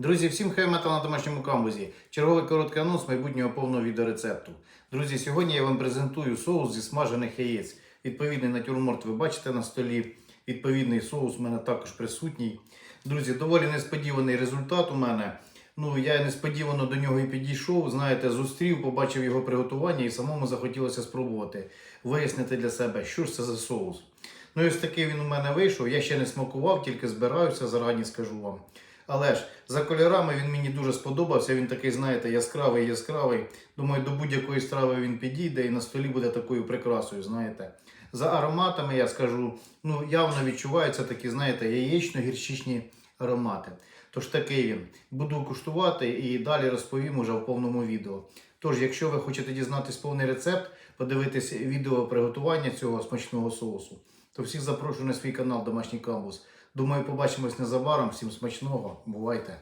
Друзі, всім хай метал на домашньому камбузі. Черговий короткий анонс майбутнього повного відеорецепту. Друзі, сьогодні я вам презентую соус зі смажених яєць. Відповідний натюрморт ви бачите на столі. Відповідний соус у мене також присутній. Друзі, доволі несподіваний результат у мене. Ну, я несподівано до нього і підійшов. Знаєте, зустрів, побачив його приготування і самому захотілося спробувати вияснити для себе, що ж це за соус. Ну і ось такий він у мене вийшов. Я ще не смакував, тільки збираюся, зарані скажу вам. Але ж за кольорами він мені дуже сподобався. Він такий, знаєте, яскравий, яскравий. Думаю, до будь-якої страви він підійде і на столі буде такою прикрасою, знаєте. За ароматами я скажу, ну явно відчуваються такі, знаєте, яєчно-гірчичні аромати. Тож такий він. Буду куштувати і далі розповім уже в повному відео. Тож, якщо ви хочете дізнатись повний рецепт, подивитись відео приготування цього смачного соусу, то всіх запрошую на свій канал Домашній Камбус. Думаю, побачимось незабаром. Всім смачного. Бувайте!